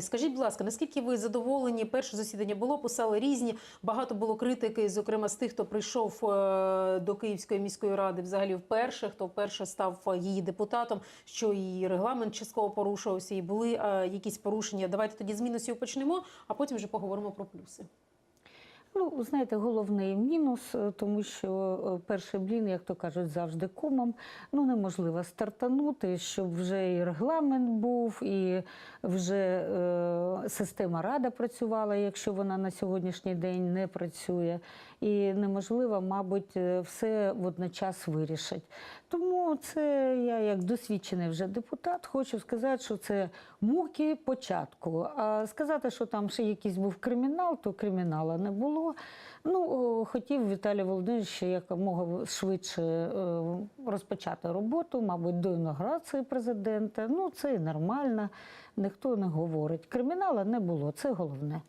Скажіть, будь ласка, наскільки ви задоволені? Перше засідання було, писали різні. Багато було критики, зокрема з тих, хто прийшов е, до Київської міської ради взагалі вперше, хто вперше став е, її депутатом, що і регламент частково порушувався, і були е, якісь порушення. Давайте тоді з мінусів почнемо, а потім вже поговоримо про плюси. Ну, знаєте, головний мінус, е, тому що е, перший блін, як то кажуть, завжди кумом. Ну, неможливо стартанути, щоб вже і регламент був, і вже е, система рада працювала, якщо вона на сьогоднішній день не працює. І неможливо, мабуть, е, все водночас вирішить. Тому це я, як досвідчений вже депутат, хочу сказати, що це муки початку. А сказати, що там ще якийсь був кримінал, то кримінала не було. Ну, хотів Віталій Володимирович якомога швидше е, розпочати роботу, мабуть, до інаугурації президента. Ну, це і нормально, ніхто не говорить. Кримінала не було, це головне.